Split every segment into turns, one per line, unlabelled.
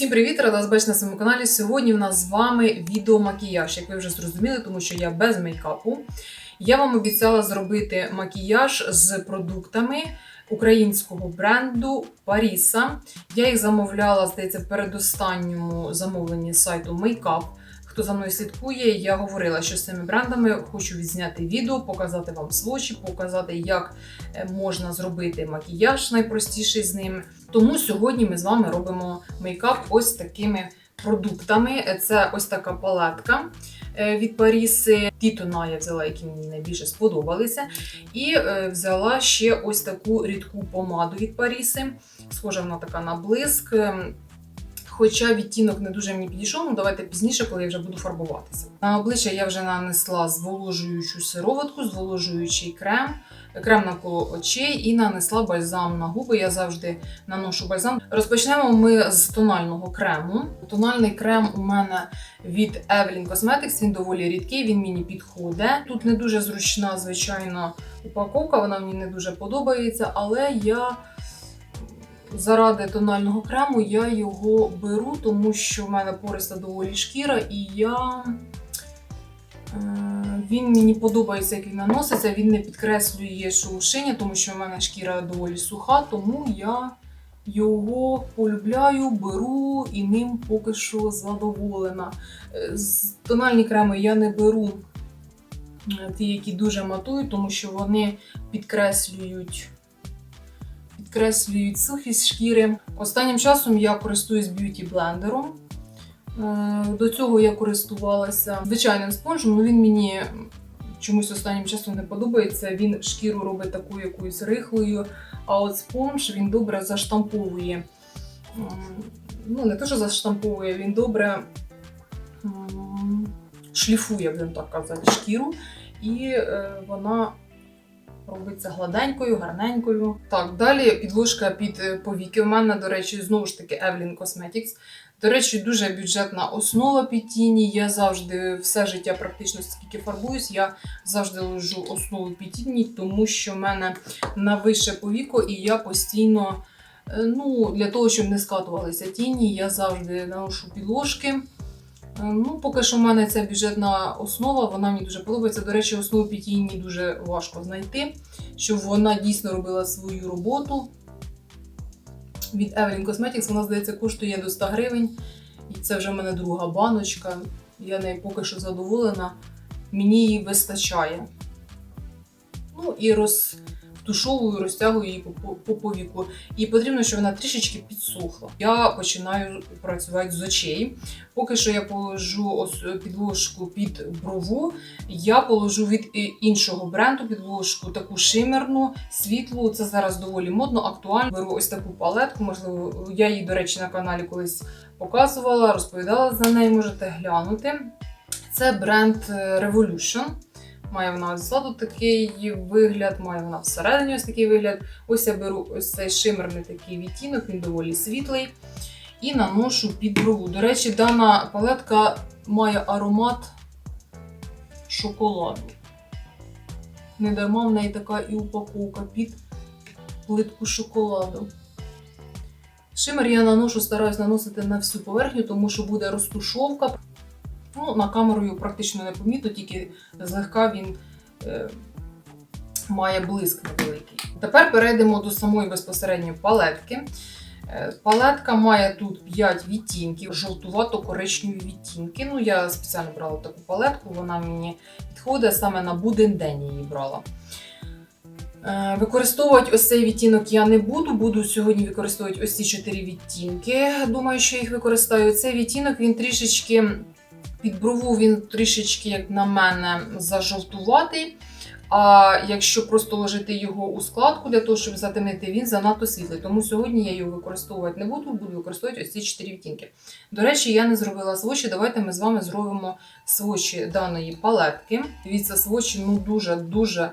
Всім привіт! Рада вас бачити на своєму каналі. Сьогодні в нас з вами відеомакіяж, як ви вже зрозуміли, тому що я без мейкапу. Я вам обіцяла зробити макіяж з продуктами українського бренду Паріса. Я їх замовляла, здається, в передостанньому замовленні сайту Makeup. Хто за мною слідкує, я говорила, що з цими брендами хочу відзняти відео, показати вам свочі, показати, як е, можна зробити макіяж найпростіший з ними. Тому сьогодні ми з вами робимо мейкап ось такими продуктами. Це ось така палетка е, від Паріси. Ті тона я взяла, які мені найбільше сподобалися. І е, взяла ще ось таку рідку помаду від Паріси. Схожа вона така на блиск. Хоча відтінок не дуже мені підійшов, ну давайте пізніше, коли я вже буду фарбуватися. На обличчя я вже нанесла зволожуючу сироватку, зволожуючий крем, крем навколо очей і нанесла бальзам на губи. Я завжди наношу бальзам. Розпочнемо ми з тонального крему. Тональний крем у мене від Evelyn Cosmetics, він доволі рідкий, він мені підходить. Тут не дуже зручна, звичайно, упаковка, вона мені не дуже подобається, але я заради тонального крему я його беру, тому що в мене пориста доволі шкіра, і я. е, Він мені подобається, як він наноситься. Він не підкреслює шелушення, тому що в мене шкіра доволі суха, тому я його полюбляю, беру і ним поки що задоволена. Е, Тональні креми я не беру е, ті, які дуже матують, тому що вони підкреслюють підкреслюють сухість шкіри. Останнім часом я користуюсь б'юті блендером. Е, До цього я користувалася звичайним спонжем, але він мені чомусь останнім часом не подобається. Він шкіру робить таку якоюсь рихлою, а от спонж він добре заштамповує. Ну, не те, що заштамповує, він добре шліфує, будемо так казати, шкіру, і е, вона робиться гладенькою, гарненькою. Так, далі підложка під е, повіки. У мене, до речі, знову ж таки Evelyn Cosmetics. До речі, дуже бюджетна основа під тіні. Я завжди все життя, практично скільки фарбуюсь, я завжди ложу основу під тіні, тому що в мене на вище повіко, і я постійно, е, ну, для того, щоб не скатувалися тіні, я завжди наношу підложки. Е, Ну, поки що в мене ця бюджетна основа, вона мені дуже подобається. До речі, основу під дуже важко знайти, щоб вона дійсно робила свою роботу. Від Evelyn Cosmetics вона, здається, коштує до 100 гривень. І це вже в мене друга баночка. Я нею поки що задоволена. Мені її вистачає. Ну і розтушовую, розтягую її по повіку. І потрібно, щоб вона трішечки підсохла. Я починаю працювати з очей. Поки що я положу підложку під брову. Я положу від е, іншого бренду підложку таку шимерну, світлу. Це зараз доволі модно, актуально. Беру ось таку палетку. Можливо, я її, до речі, на каналі колись показувала, розповідала за неї, можете глянути. Це бренд е, Revolution. Має вона ззаду такий вигляд, має вона всередині ось такий вигляд. Ось я беру ось цей шимерний такий відтінок, він доволі світлий. І наношу під брову. До речі, дана палетка має аромат шоколаду. Не дарма в неї така і упаковка під плитку шоколаду. Шимер я наношу, стараюсь наносити на всю поверхню, тому що буде розтушовка. Ну, на камеру практично не помітно, тільки злегка він е, має блиск невеликий. Тепер перейдемо до самої безпосередньо палетки. Е, Палетка має тут 5 відтінків, жовтувато-коричневі відтінки. Ну, я спеціально брала таку палетку, вона мені підходить саме на буден день її брала. Е, Використовувати ось цей відтінок я не буду. Буду сьогодні використовувати ось ці 4 відтінки. Думаю, що їх використаю. Цей відтінок він трішечки під брову, він трішечки, як на мене, зажовтуватий. А якщо просто ложити його у складку для того, щоб затемнити, він занадто світлий. Тому сьогодні я його використовувати не буду, буду використовувати ось ці 4 відтінки. До речі, я не зробила свочі. Давайте ми з вами зробимо свочі даної палетки. Дивіться, свочі ну дуже-дуже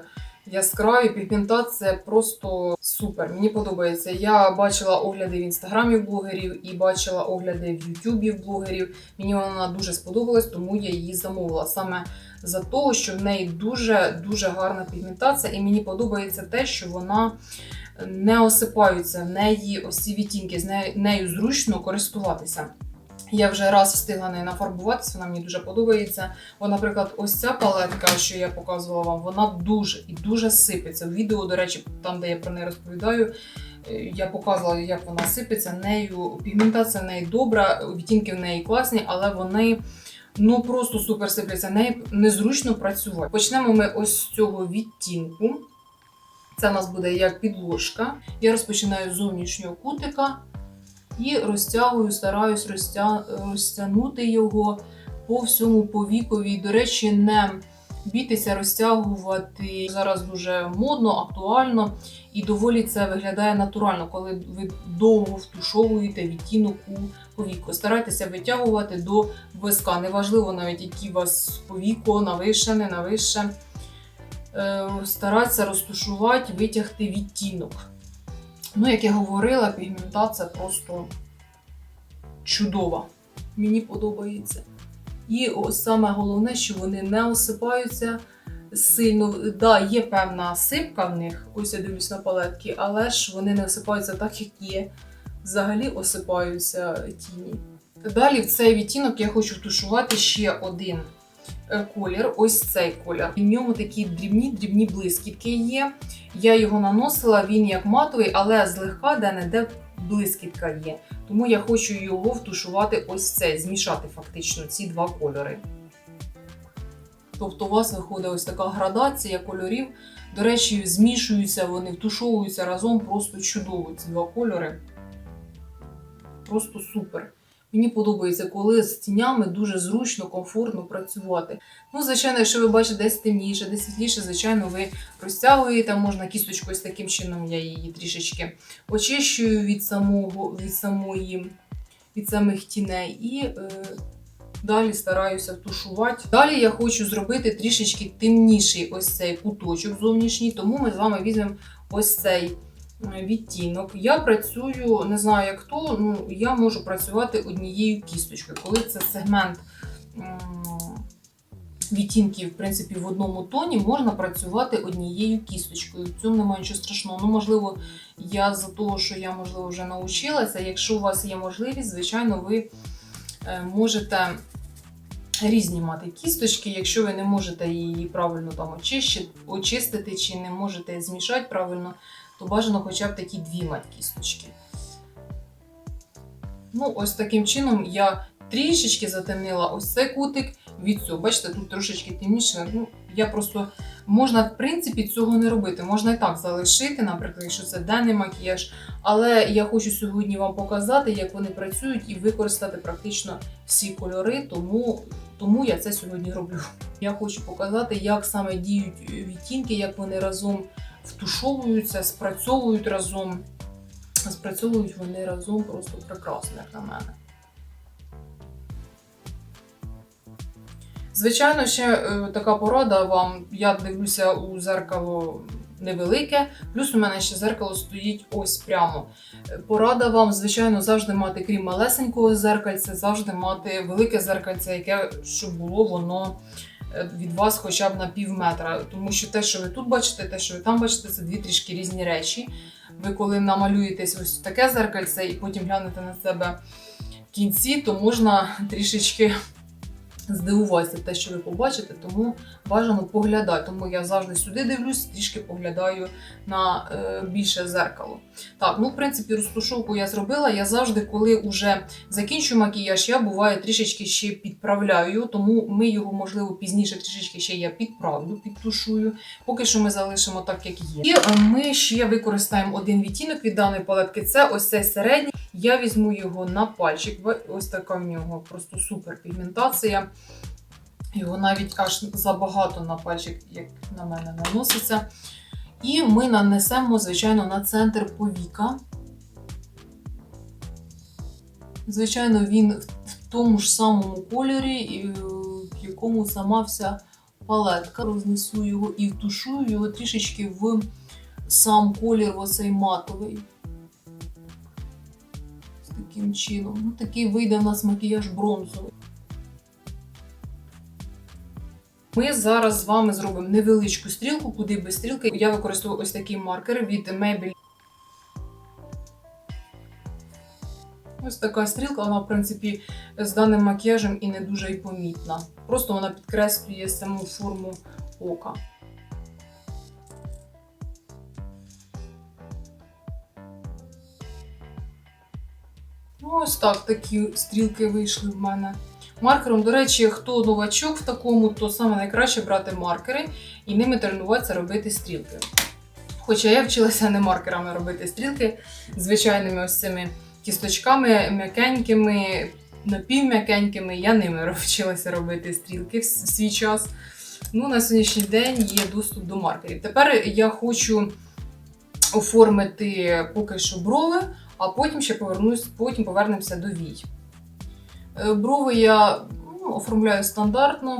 яскраві. Пігментація просто супер. Мені подобається. Я бачила огляди в інстаграмі блогерів і бачила огляди в Ютубі блогерів. Мені вона дуже сподобалась, тому я її замовила. Саме за того, що в неї дуже дуже гарна пігментація, і мені подобається те, що вона не осипаються, в неї ось ці відтінки, з нею зручно користуватися. Я вже раз встигла нею нафарбуватися, вона мені дуже подобається. Бо, наприклад, ось ця палетка, що я показувала вам, вона дуже і дуже сипеться. В відео, до речі, там, де я про неї розповідаю, е, я показувала, як вона сипеться. Нею пігментація в неї добра, відтінки в неї класні, але вони ну просто супер сипляться. Неї незручно працювати. Почнемо ми ось з цього відтінку. Це у нас буде як підложка. Я розпочинаю з зовнішнього кутика і розтягую, стараюсь розтя... розтягнути його по всьому повікові. До речі, не бійтеся розтягувати. Зараз дуже модно, актуально і доволі це виглядає натурально, коли ви довго втушовуєте відтінок у повіку. Старайтеся витягувати до виска. Неважливо навіть, які у вас повіко, навище, не навище. Е, Старайтеся розтушувати, витягти відтінок. Ну, як я говорила, пігментація просто чудова. Мені подобається. І саме головне, що вони не осипаються сильно. Да, є певна сипка в них, ось я дивлюсь на палетки, але ж вони не осипаються так, як є. Взагалі осипаються тіні. Далі в цей відтінок я хочу тушувати ще один колір, ось цей колір. В ньому такі дрібні-дрібні блискітки є. Я його наносила, він як матовий, але злегка де-не-де блискітка є. Тому я хочу його втушувати ось цей, змішати фактично ці два кольори. Тобто у вас виходить ось така градація кольорів. До речі, змішуються вони, втушовуються разом просто чудово ці два кольори. Просто супер. Мені подобається, коли з тінями дуже зручно, комфортно працювати. Ну, звичайно, якщо ви бачите десь темніше, десь світліше, звичайно, ви розтягуєте, можна кісточкою з таким чином, я її трішечки очищую від самого, від самої, від самих тіней і е, далі стараюся тушувати. Далі я хочу зробити трішечки темніший ось цей куточок зовнішній, тому ми з вами візьмемо ось цей відтінок. Я працюю, не знаю як хто, ну я можу працювати однією кісточкою. Коли це сегмент відтінків, в принципі, в одному тоні, можна працювати однією кісточкою. В цьому немає нічого страшного. Ну, можливо, я за того, що я, можливо, вже навчилася. Якщо у вас є можливість, звичайно, ви е, можете. Різні мати кісточки, якщо ви не можете її правильно там очищити, очистити чи не можете змішати правильно, то бажано хоча б такі дві мати кісточки. Ну, ось таким чином я трішечки затемнила ось цей кутик від цього. Бачите, тут трошечки темніше. Ну, я просто можна, в принципі, цього не робити. Можна і так залишити, наприклад, якщо це денний макіяж. Але я хочу сьогодні вам показати, як вони працюють, і використати практично всі кольори, тому, тому я це сьогодні роблю. Я хочу показати, як саме діють відтінки, як вони разом втушовуються, спрацьовують разом. Спрацьовують вони разом просто прекрасно, як на мене. Звичайно, ще е, така порада вам. Я дивлюся у зеркало невелике, плюс у мене ще зеркало стоїть ось прямо. Порада вам, звичайно, завжди мати, крім малесенького зеркальця, завжди мати велике зеркальце, яке щоб було воно від вас хоча б на пів метра. Тому що те, що ви тут бачите, те, що ви там бачите, це дві трішки різні речі. Ви коли намалюєтесь ось таке зеркальце і потім глянете на себе в кінці, то можна трішечки здивуватися те, що ви побачите, тому бажано поглядати. Тому я завжди сюди дивлюсь, трішки поглядаю на е, більше зеркало. Так, ну в принципі, розтушовку я зробила. Я завжди, коли вже закінчую макіяж, я буває трішечки ще підправляю, тому ми його, можливо, пізніше трішечки ще я підправлю, підтушую. Поки що ми залишимо так, як є. І е, ми ще використаємо один відтінок від даної палетки. Це ось цей середній. Я візьму його на пальчик. Ось така в нього просто супер пігментація. Його навіть аж забагато на пальчик, як на мене, наноситься. І ми нанесемо, звичайно, на центр повіка. Звичайно, він в тому ж самому кольорі, е, в якому сама вся палетка. Рознесу його і втушую його трішечки в сам колір, оцей матовий таким чином. Ну, Такий вийде в нас макіяж бронзовий. Ми зараз з вами зробимо невеличку стрілку, куди без стрілки. Я використовую ось такий маркер від Maybelline. Ось така стрілка, вона, в принципі, з даним макіяжем і не дуже і помітна. Просто вона підкреслює саму форму ока. Ось так, такі стрілки вийшли в мене. Маркером, до речі, хто новачок в такому, то саме найкраще брати маркери і ними тренуватися робити стрілки. Хоча я вчилася не маркерами робити стрілки, звичайними ось цими кісточками м'якенькими, напівм'якенькими, я ними вчилася робити стрілки в свій час. Ну, на сьогоднішній день є доступ до маркерів. Тепер я хочу оформити поки що брови, а потім ще повернусь, потім повернемося до вій. Е, Брови я ну, оформляю стандартно,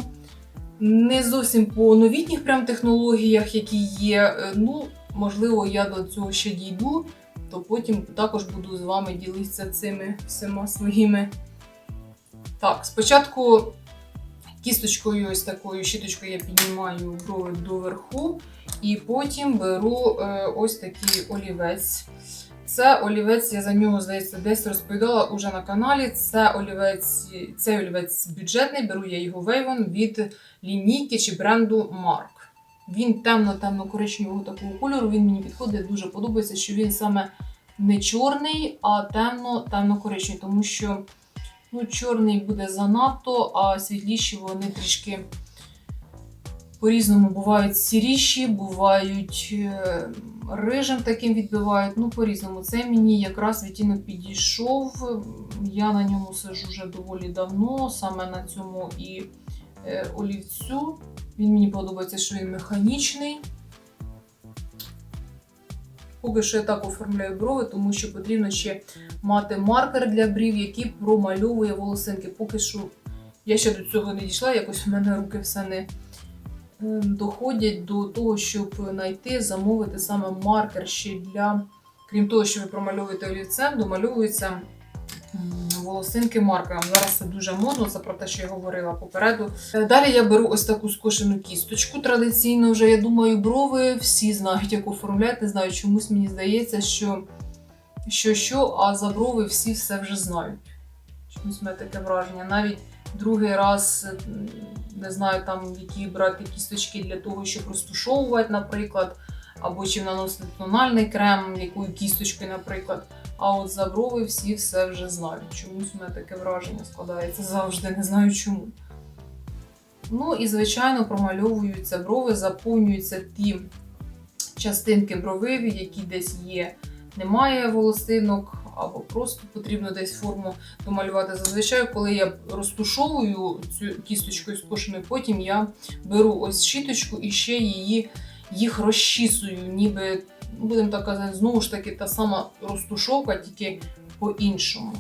не зовсім по новітніх прям технологіях, які є. Е, Ну, можливо, я до цього ще дійду, то потім також буду з вами ділитися цими всіма своїми. Так, спочатку кісточкою, ось такою щіточкою я піднімаю брови доверху, і потім беру е, ось такий олівець. Це олівець, я за нього, здається, десь розповідала уже на каналі. Це олівець, цей олівець бюджетний, беру я його Wavon від лінійки чи бренду Mark. Він темно-темно-коричневого такого кольору, він мені підходить, дуже подобається, що він саме не чорний, а темно-темно-коричневий, тому що ну, чорний буде занадто, а світліші вони трішки по-різному бувають сіріші, бувають е, рижим таким відбивають. Ну, по-різному. Це мені якраз відтінок підійшов. Я на ньому сижу вже доволі давно, саме на цьому і е, олівцю. Він мені подобається, що він механічний. Поки що я так оформляю брови, тому що потрібно ще мати маркер для брів, який промальовує волосинки. Поки що я ще до цього не дійшла, якось в мене руки все не доходять до того, щоб знайти, замовити саме маркер ще для, крім того, що ви промальовуєте олівцем, домальовуються волосинки маркером. Зараз це дуже модно, це про те, що я говорила попереду. Е, Далі я беру ось таку скошену кісточку. Традиційно вже, я думаю, брови всі знають, як оформляти. Не знаю, чомусь мені здається, що що, що, а за брови всі все вже знають. Чомусь в мене таке враження. Навіть другий раз не знаю, там які брати кісточки для того, щоб розтушовувати, наприклад, або чим наносити тональний крем, якою кісточкою, наприклад. А от за брови всі все вже знають. Чомусь у мене таке враження складається завжди, не знаю чому. Ну і, звичайно, промальовуються брови, заповнюються ті частинки бровиві, які десь є. Немає волосинок, або просто потрібно десь форму домалювати. Зазвичай, коли я розтушовую цю кісточкою скошеною, потім я беру ось щіточку і ще її їх розчісую, ніби, ну, будемо так казати, знову ж таки, та сама розтушовка, тільки по-іншому.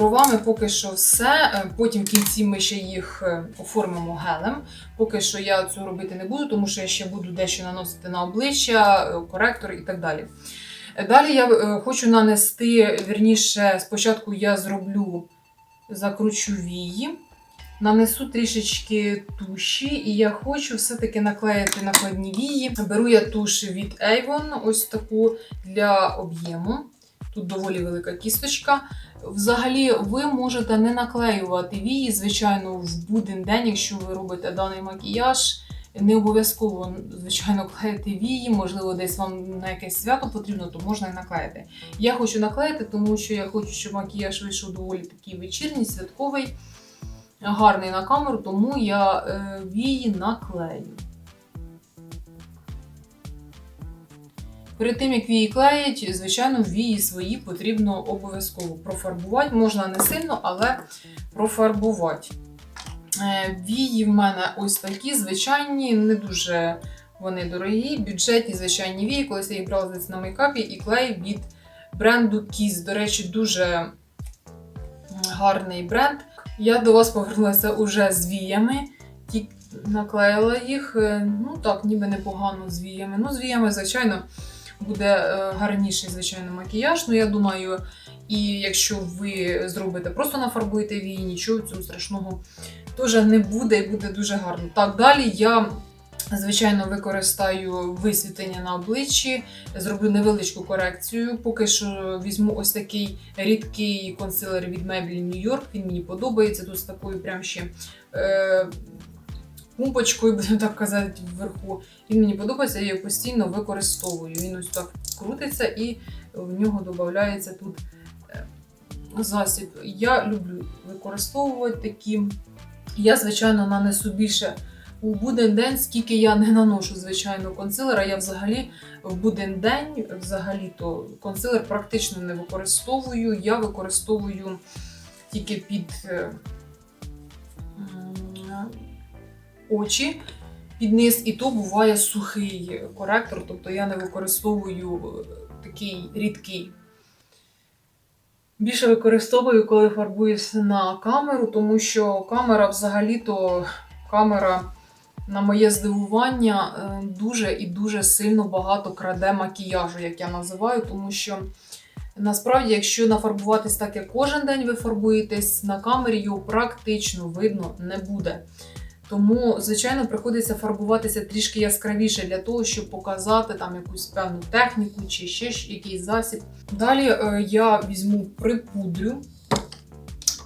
Бровами поки що все. Е, Потім в кінці ми ще їх е, оформимо гелем. Поки що я цього робити не буду, тому що я ще буду дещо наносити на обличчя, е, коректор і так далі. Далі я хочу нанести, вірніше, спочатку я зроблю, закручу вії, нанесу трішечки туші, і я хочу все-таки наклеїти накладні вії. Беру я туш від Avon, ось таку для об'єму. Тут доволі велика кісточка. Взагалі, ви можете не наклеювати вії, звичайно, в буден день, якщо ви робите даний макіяж. Не обов'язково, звичайно, клеїти вії, можливо, десь вам на якесь свято потрібно, то можна і наклеїти. Я хочу наклеїти, тому що я хочу, щоб макіяж вийшов доволі такий вечірній, святковий, гарний на камеру, тому я е, вії наклею. Перед тим, як вії клеять, звичайно, вії свої потрібно обов'язково профарбувати. Можна не сильно, але профарбувати. Е, Вії в мене ось такі звичайні, не дуже вони дорогі, бюджетні звичайні вії. Колись я їх брала на мейкапі і клей від бренду Kiss. До речі, дуже гарний бренд. Я до вас повернулася уже з віями. Наклеїла їх. е, Ну так, ніби непогано з віями. Ну, з віями, звичайно, буде е, гарніший, звичайно, макіяж. Ну, я думаю, і якщо ви зробите, просто нафарбуєте вії, нічого цього страшного теж не буде і буде дуже гарно. Так, далі я Звичайно, використаю висвітлення на обличчі, зроблю невеличку корекцію. Поки що візьму ось такий рідкий консилер від New York. Він мені подобається. Тут з такою прям ще е, пумпочкою, будемо так казати, вверху. Він мені подобається, я його постійно використовую. Він ось так крутиться і в нього додається тут е, засіб. Я люблю використовувати такі. Я, звичайно, нанесу більше у буден день, скільки я не наношу, звичайно, консилера. Я взагалі в буден день взагалі-то консилер практично не використовую. Я використовую тільки під очі. Під низ, і то буває сухий коректор, тобто я не використовую е, такий рідкий. Більше використовую, коли фарбуюся на камеру, тому що камера взагалі-то камера, на моє здивування, е, дуже і дуже сильно багато краде макіяжу, як я називаю, тому що насправді, якщо нафарбуватись так, як кожен день ви фарбуєтесь, на камері його практично видно не буде. Тому, звичайно, приходиться фарбуватися трішки яскравіше для того, щоб показати там якусь певну техніку чи ще якийсь засіб. Далі е, я візьму припудрю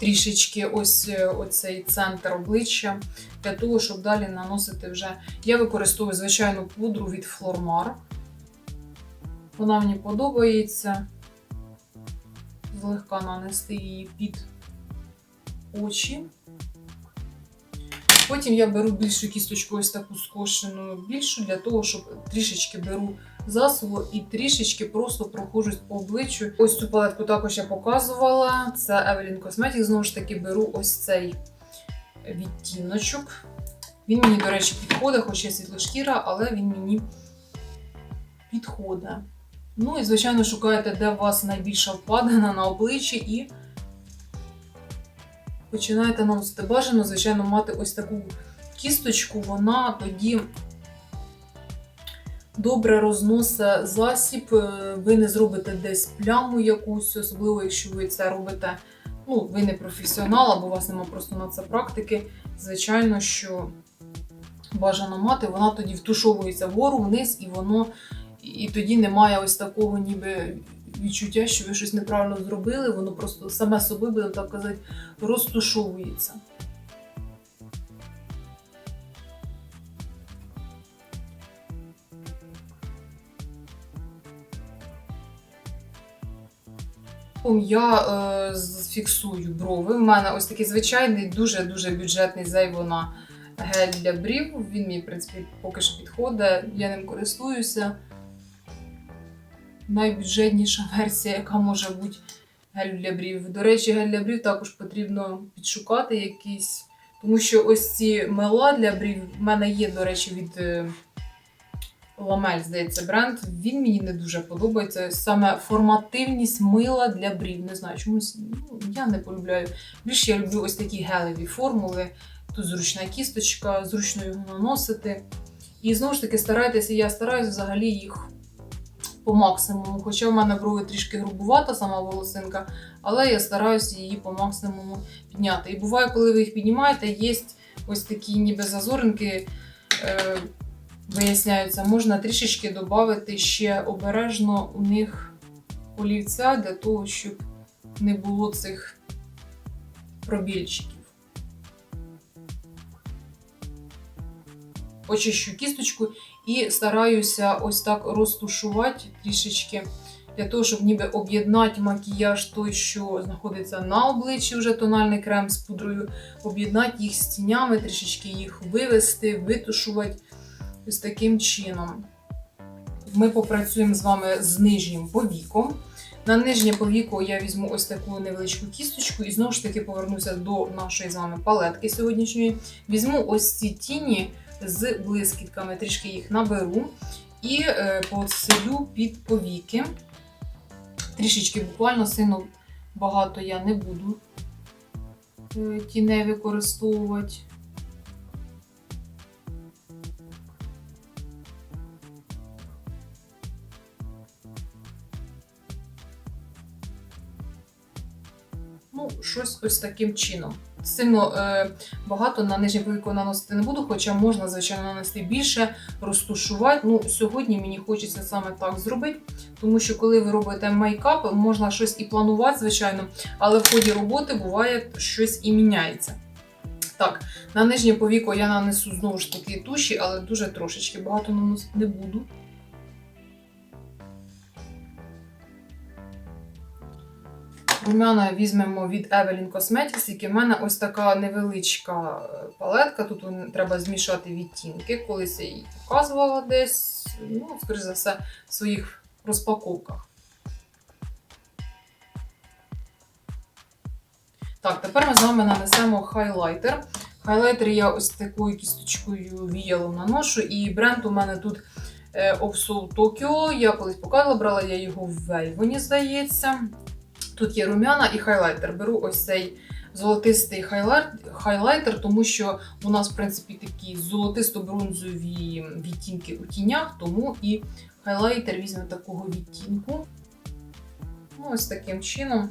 трішечки ось е, оцей центр обличчя для того, щоб далі наносити вже. Я використовую звичайну пудру від Flormar. Вона мені подобається. Злегка нанести її під очі. Потім я беру більшу кісточку, ось таку скошену більшу, для того, щоб трішечки беру засобу і трішечки просто проходжусь по обличчю. Ось цю палетку також я показувала. Це Evelyn Cosmetics. Знову ж таки, беру ось цей відтіночок. Він мені, до речі, підходить, хоч я світлошкіра, але він мені підходить. Ну і, звичайно, шукаєте, де у вас найбільша впадина на обличчі і починаєте наносити. Бажано, звичайно, мати ось таку кісточку, вона тоді добре розносить засіб, е, ви не зробите десь пляму якусь, особливо, якщо ви це робите, ну, ви не професіонал, або у вас немає просто на це практики. Звичайно, що бажано мати, вона тоді втушовується вгору, вниз, і воно і тоді немає ось такого ніби відчуття, що ви щось неправильно зробили, воно просто саме собою, будемо так казати, розтушовується. Я е, фіксую брови. У мене ось такий звичайний, дуже-дуже бюджетний зайвона гель для брів. Він мені, в принципі, поки що підходить, я ним користуюся. Найбюджетніша версія, яка може бути гель для брів. До речі, гель для брів також потрібно підшукати якийсь. Тому що ось ці мила для брів в мене є, до речі, від е, Ламель, здається, бренд. Він мені не дуже подобається. Саме формативність мила для брів. Не знаю, чомусь ну, я не полюбляю. Більше я люблю ось такі гелеві формули. Тут зручна кісточка, зручно його наносити. І знову ж таки, старайтеся, я стараюся взагалі їх по максимуму. Хоча в мене брови трішки грубувата, сама волосинка, але я стараюся її по максимуму підняти. І буває, коли ви їх піднімаєте, є ось такі ніби зазоринки. Е Виясняються, можна трішечки додати ще обережно у них олівця для того, щоб не було цих пробільчиків. Очищу кісточку і стараюся ось так розтушувати трішечки, для того, щоб ніби об'єднати макіяж той, що знаходиться на обличчі, вже тональний крем з пудрою, об'єднати їх з тінями, трішечки їх вивести, витушувати ось таким чином. Ми попрацюємо з вами з нижнім повіком. На нижнє повіко я візьму ось таку невеличку кісточку і знову ж таки повернуся до нашої з вами палетки сьогоднішньої. Візьму ось ці тіні з блискітками, трішки їх наберу і е, поселю під повіки. Трішечки буквально сильно багато я не буду е, тіней використовувати. Ну, щось ось таким чином. Сильно е, багато на нижнє повіко наносити не буду, хоча можна, звичайно, нанести більше, розтушувати. Ну, сьогодні мені хочеться саме так зробити, тому що коли ви робите мейкап, можна щось і планувати, звичайно, але в ході роботи буває щось і міняється. Так, на нижнє повіко я нанесу знову ж таки туші, але дуже трошечки багато наносити не буду. Румяна візьмемо від Evelyn Cosmetics, які в мене ось така невеличка е, палетка. Тут треба змішати відтінки. Колись я її показувала десь, ну, скоріш за все, в своїх розпаковках. Так, тепер ми з вами нанесемо хайлайтер. Хайлайтер я ось такою кісточкою віялом наношу, і бренд у мене тут е, Of Soul Tokyo. Я колись показувала, брала я його в Вейвоні, здається. Тут є румяна і хайлайтер. Беру ось цей золотистий хайлайтер, тому що у нас, в принципі, такі золотисто-бронзові відтінки у тінях, тому і хайлайтер візьме такого відтінку. Ну, ось таким чином,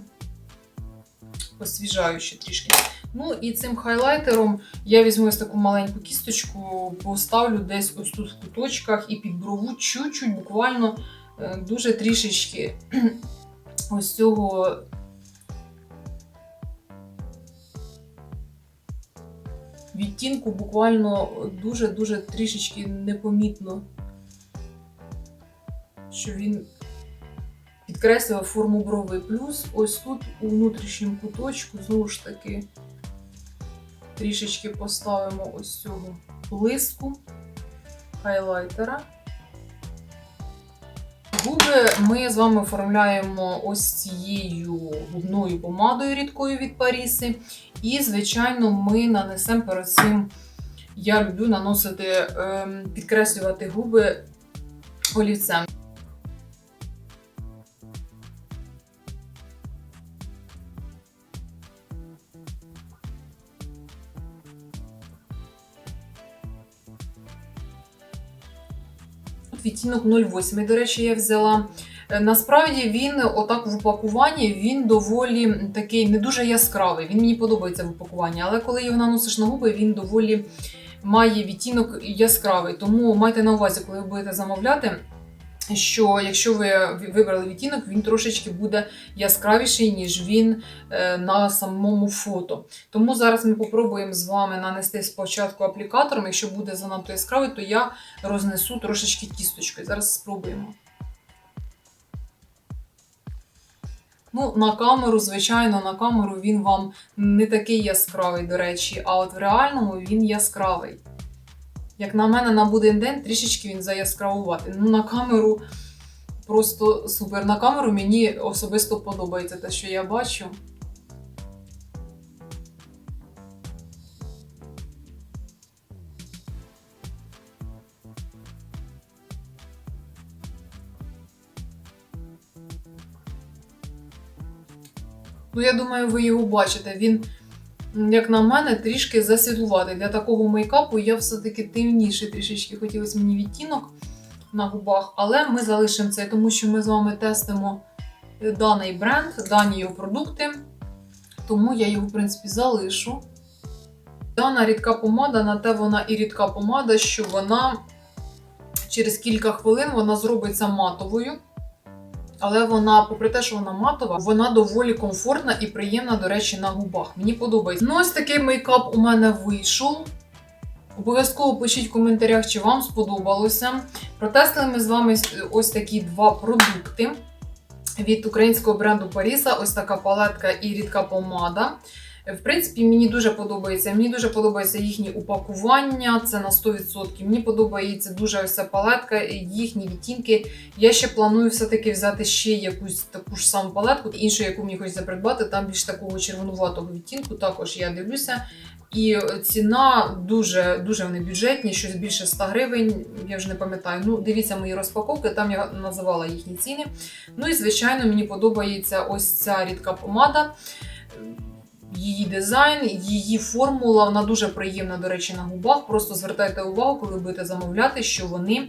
освіжаючи трішки. Ну і цим хайлайтером я візьму ось таку маленьку кісточку, поставлю десь ось тут в куточках і під брову чуть-чуть, буквально е, дуже трішечки ось цього відтінку буквально дуже-дуже трішечки непомітно, що він підкреслював форму брови. Плюс ось тут у внутрішньому куточку, знову ж таки, трішечки поставимо ось цього блиску хайлайтера. Губи ми з вами оформляємо ось цією губною помадою рідкою від Паріси. І, звичайно, ми нанесемо перед цим. Я люблю наносити, ем, підкреслювати губи олівцем. Відтінок 08, до речі, я взяла. Е, Насправді він, отак в упакуванні, він доволі такий не дуже яскравий. Він мені подобається в упакуванні, але коли його наносиш на губи, він доволі має відтінок яскравий. Тому майте на увазі, коли ви будете замовляти, що якщо ви вибрали відтінок, він трошечки буде яскравіший, ніж він е, на самому фото. Тому зараз ми попробуємо з вами нанести спочатку аплікатором. Якщо буде занадто яскравий, то я рознесу трошечки кісточкою. Зараз спробуємо. Ну, на камеру, звичайно, на камеру він вам не такий яскравий, до речі, а от в реальному він яскравий. Як на мене, на буден день трішечки він заяскравувати. Ну, на камеру просто супер. На камеру мені особисто подобається те, що я бачу. Ну, я думаю, ви його бачите. Він, як на мене, трішки засвітлуватий. Для такого мейкапу я все-таки темніший трішечки хотілося мені відтінок на губах, але ми залишимо це, тому що ми з вами тестимо е, даний бренд, дані його продукти. Тому я його, в принципі, залишу. Дана рідка помада, на те вона і рідка помада, що вона через кілька хвилин вона зробиться матовою. Але вона, попри те, що вона матова, вона доволі комфортна і приємна, до речі, на губах. Мені подобається. Ну, ось такий мейкап у мене вийшов. Обов'язково пишіть в коментарях, чи вам сподобалося. Протестили ми з вами ось такі два продукти від українського бренду Паріса. Ось така палетка і рідка помада. В принципі, мені дуже подобається. Мені дуже подобається їхнє упакування, це на 100%. Мені подобається дуже ця палетка, їхні відтінки. Я ще планую все-таки взяти ще якусь таку ж саму палетку, іншу, яку мені хочеться придбати, там більш такого червонуватого відтінку. Також я дивлюся. І ціна дуже дуже вони бюджетні, щось більше 100 гривень. Я вже не пам'ятаю. Ну, дивіться мої розпаковки, там я називала їхні ціни. Ну і звичайно, мені подобається ось ця рідка помада. Її дизайн, її формула, вона дуже приємна, до речі, на губах. Просто звертайте увагу, коли будете замовляти, що вони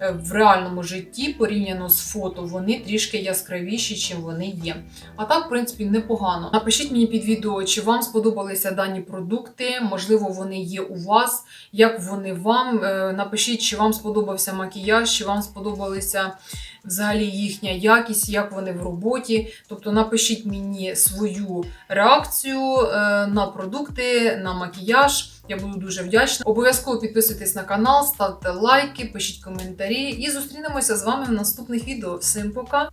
е, в реальному житті, порівняно з фото, вони трішки яскравіші, чим вони є. А так, в принципі, непогано. Напишіть мені під відео, чи вам сподобалися дані продукти, можливо, вони є у вас, як вони вам. Е, Напишіть, чи вам сподобався макіяж, чи вам сподобалися взагалі їхня якість, як вони в роботі. Тобто напишіть мені свою реакцію е, на продукти, на макіяж. Я буду дуже вдячна. Обов'язково підписуйтесь на канал, ставте лайки, пишіть коментарі і зустрінемося з вами в наступних відео. Всім пока!